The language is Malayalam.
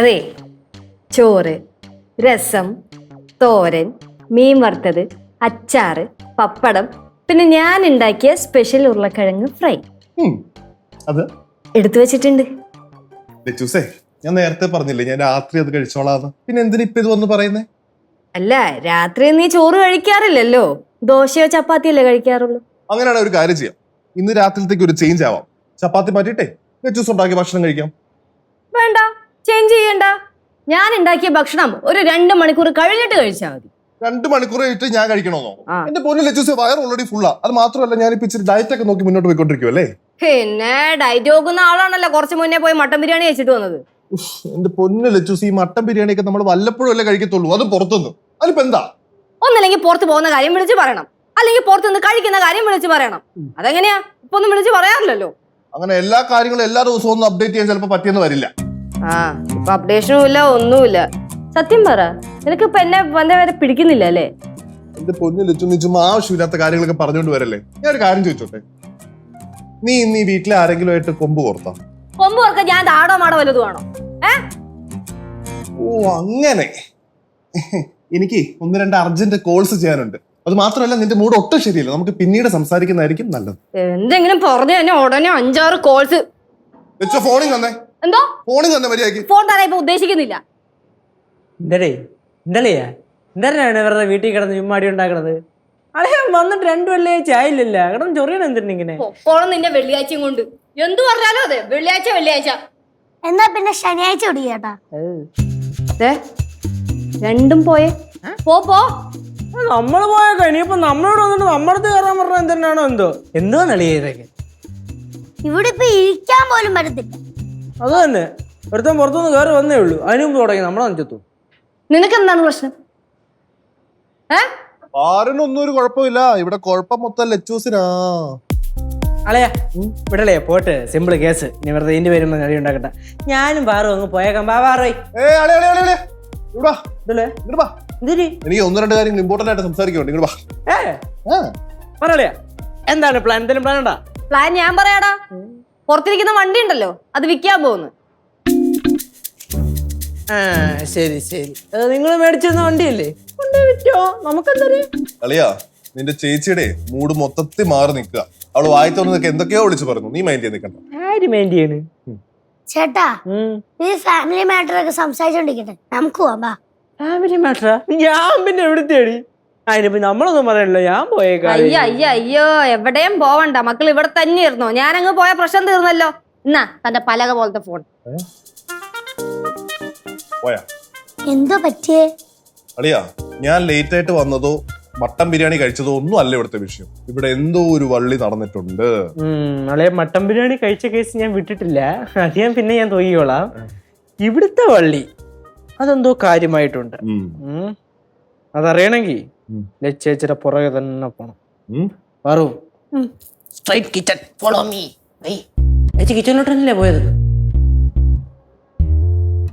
അതെ. ചോറ് രസം തോരൻ മീൻ വറുത്തത് അച്ചാറ് പപ്പടം പിന്നെ ഞാൻ ഉണ്ടാക്കിയ സ്പെഷ്യൽ ഉരുളക്കിഴങ്ങ് ഫ്രൈ. അത്? എടുത്തു വെച്ചിട്ടുണ്ട്. ലച്ചൂസേ ഞാൻ നേരത്തെ പറഞ്ഞില്ലേ ഞാൻ രാത്രി അത് കഴിച്ചോളാന്ന്. പിന്നെ എന്തിനാ ഇപ്പൊ ഇത് വന്ന് പറയുന്നേ? അല്ല രാത്രി നീ ചോറ് കഴിക്കാറില്ലല്ലോ. ദോശയോ ചപ്പാത്തിയല്ലേ കഴിക്കാറുള്ളൂ. അങ്ങനെയാണ് ഒരു കാര്യം ചെയ്യാം. ഇന്ന് രാത്രിയിലത്തേക്ക് ഒരു ചേഞ്ച് ആവാം. ചപ്പാത്തി മാറ്റിയിട്ടേ ലച്ചൂസ് ഉണ്ടാക്കിയ ഭക്ഷണം കഴിക്കാം. വേണ്ട. ചേഞ്ച് ചെയ്യണ്ട. ഞാൻ ഉണ്ടാക്കിയ ഭക്ഷണം ഒരു രണ്ട് മണിക്കൂർ കഴിഞ്ഞിട്ട് കഴിച്ചാൽ മതി. രണ്ട് മണിക്കൂർ കഴിഞ്ഞിട്ട് ഞാൻ കഴിക്കണമെന്നോ എന്റെ പൊന്നു ലച്ചൂസെ വയർ ഓൾറെഡി ഫുള്ളാ അത് മാത്രമല്ല ഞാൻ ഇപ്പൊ ഇച്ചിരി ഡയറ്റ് ഒക്കെ നോക്കി മുന്നോട്ട് പോയിക്കൊണ്ടിരിക്കും അല്ലേ? പിന്നെ ഡയറ്റ് നോക്കുന്ന ആളാണല്ലോ. കുറച്ച് മുന്നേ പോയി മട്ടൻ ബിരിയാണി കഴിച്ചിട്ട് വന്നത്. എന്റെ പൊന്നു ലച്ചൂസ് ഈ മട്ടൻ ബിരിയാണി ഒക്കെ നമ്മൾ വല്ലപ്പോഴും അല്ലേ കഴിക്കത്തുള്ളൂ. അത് പുറത്തുനിന്ന്. അതിപ്പോ എന്താ? ഒന്നില്ലെങ്കിൽ പുറത്ത് പോകുന്ന കാര്യം വിളിച്ച് പറയണം. അല്ലെങ്കിൽ പുറത്തുനിന്ന് കഴിക്കുന്ന കാര്യം വിളിച്ച് പറയണം. അതെങ്ങനെയാ? ഇപ്പൊ ഒന്നും വിളിച്ച് പറയാറില്ലല്ലോ. അങ്ങനെ എല്ലാ കാര്യങ്ങളും എല്ലാ ദിവസവും ഒന്ന് അപ്ഡേറ്റ് ചെയ്യാൻ ചിലപ്പോൾ പറ്റിയെന്ന് വരില്ല. ആ ഇപ്പൊ അപ്ഡേഷനും ഇല്ല ഒന്നുമില്ല സത്യം പറ നിനക്ക് ഇപ്പൊ എന്നെ വന്ന വരെ പിടിക്കുന്നില്ല അല്ലേ? എന്റെ പൊന്നു ലച്ചു നീ ചുമ്മാ ആവശ്യമില്ലാത്ത കാര്യങ്ങളൊക്കെ പറഞ്ഞുകൊണ്ട് വരല്ലേ? ഞാൻ ഒരു കാര്യം ചോദിച്ചോട്ടെ? നീ ഇന്ന് ഈ വീട്ടിലെ ആരെങ്കിലും ആയിട്ട് കൊമ്പ് കോർത്താ? കൊമ്പ് ഓർക്ക ഞാൻ ആടോ മാടോ വലുതും ആണോ? ഓ അങ്ങനെ. എനിക്ക് ഒന്ന് രണ്ട് അർജന്റ് കോൾസ് ചെയ്യാനുണ്ട്. അത് മാത്രമല്ല നിന്റെ മൂഡ് ഒട്ടും ശരിയല്ല. നമുക്ക് പിന്നീട് സംസാരിക്കുന്നതായിരിക്കും നല്ലത്. എന്തെങ്കിലും പറഞ്ഞു തന്നെ ഉടനെ അഞ്ചാറ് കോൾസ്. ഫോണിൽ തന്നെ എന്തോ? ഫോണിൽ തന്നെ മര്യാദയ്ക്ക്. ഫോൺ തരാൻ ഇപ്പൊ ഉദ്ദേശിക്കുന്നില്ല. എന്തടേ? എന്തളിയാ എന്തരാണ് വെറുതെ വീട്ടിൽ കിടന്ന് ചുമ്മാടി ഉണ്ടാക്കണത്? അളയാ വന്നിട്ട് രണ്ടു വെള്ളിയാഴ്ച ആയില്ലല്ല? കിടന്ന് ചൊറിയണം എന്തിനാ ഇങ്ങനെ? നിന്റെ വെള്ളിയാഴ്ചയും കൊണ്ട്. എന്തു പറഞ്ഞാലോ അതെ. വെള്ളിയാഴ്ച വെള്ളിയാഴ്ച. എന്നാ പിന്നെ ശനിയാഴ്ച ഒടിക്കേട്ടാ ദേ, രണ്ടും പോയേ. പോ പോ. നമ്മൾ പോയേക്കാം. ഇനിയിപ്പോ നമ്മളോട് വന്നിട്ട് നമ്മളടുത്ത് കയറാൻ പറഞ്ഞ എന്തിനാണോ എന്തോ? എന്തോ നളിയ ഇതൊക്കെ? ഇവിടെ ഇപ്പൊ ഇരിക്കാൻ പോലും പറ്റത്തില്ല. അത് തന്നെ ഒരുത്തൻ പുറത്തുനിന്ന് കയറി വന്നേ ഉള്ളൂ. അതിനു മുമ്പ് തുടങ്ങി. നമ്മളെ അഞ്ചത്തു. നിനക്ക് എന്താണ് പ്രശ്നം? ഏ? ആരിനൊന്നും ഒരു കുഴപ്പമില്ല. ഇവിടെ കുഴപ്പം മൊത്തം ലച്ചൂസിനാ. അളയാ വിടലേ പോട്ട്. Simple case. നീ വെറുതെ ഇതിന്റെ പേരും നടി ഉണ്ടാക്കട്ടെ ഞാനും പാറും അങ്ങ് പോയേക്കാം. ബാ പാറോയ് എനിക്ക് ഒന്ന് രണ്ട് കാര്യങ്ങൾ ഇമ്പോർട്ടന്റ് ആയിട്ട് സംസാരിക്കുന്നുണ്ട് എന്താണ് പ്ലാൻ എന്തെങ്കിലും പ്ലാൻ ഉണ്ടാ? പ്ലാൻ ഞാൻ പറയാടാ. പുറത്തിരിക്കുന്ന വണ്ടി ഉണ്ടല്ലോ അത് വിൽക്കാൻ പോകുന്നു. ആ ശരി ശരി. നിങ്ങൾ മേടിച്ചിരുന്ന വണ്ടിയല്ലേ? കൊണ്ട് വിറ്റോ? നമുക്കെന്തറിയാം അളിയാ നിന്റെ ചേച്ചിയുടെ മൂഡ് മൊത്തത്തിൽ മാറി നിൽക്കുക. അവൾ വായി തുറന്നൊക്കെ എന്തൊക്കെയോ വിളിച്ചു പറഞ്ഞു. നീ മൈൻഡ് ചെയ്ത് നിൽക്കണ്ട. ആര് മൈൻഡ് ചെയ്യണ്? ചേട്ടാ. ഈ ഫാമിലി മാറ്റർ ഒക്കെ സംസാരിച്ചോണ്ടിരിക്കട്ടെ. നമുക്ക് പോവാം ഫാമിലി മാറ്ററാ ഞാൻ പിന്നെ എവിടുത്തേടി? അതിനിപ്പോ നമ്മളൊന്നും പറയണല്ലോ. ഞാൻ പോയേക്കാം അയ്യോ അയ്യോ അയ്യോ എവിടെയും പോവണ്ട. മക്കൾ ഇവിടെ തന്നെ ഇരുന്നോ ഞാനങ്ങ് പോയ പ്രശ്നം തീർന്നല്ലോ. എന്നാ തന്റെ പലക പോലത്തെ ഫോൺ പോയാ? എന്തോ പറ്റിയേ? അളിയാ ഞാൻ ലേറ്റ് ആയിട്ട് വന്നതോ മട്ടൻ ബിരിയാണി കഴിച്ചതോ ഒന്നും അല്ല ഇവിടുത്തെ വിഷയം. ഇവിടെ എന്തോ ഒരു വള്ളി നടന്നിട്ടുണ്ട്. നാളെ മട്ടൻ ബിരിയാണി കഴിച്ച കേസ് ഞാൻ വിട്ടിട്ടില്ല. അത് ഞാൻ പിന്നെ ഞാൻ തോന്നിക്കോളാം ഇവിടുത്തെ വള്ളി അതെന്തോ കാര്യമായിട്ടുണ്ട്. ഉം. ഉം. അതറിയണമെങ്കിൽ ഉം. ലച്ചേച്ചിയുടെ പുറകെ തന്നെ പോണം. പറു സ്ട്രൈറ്റ് കിച്ചൺ ഫോളോ മീ ചേച്ചി കിച്ചണിലോട്ട് തന്നെയല്ലേ പോയത്?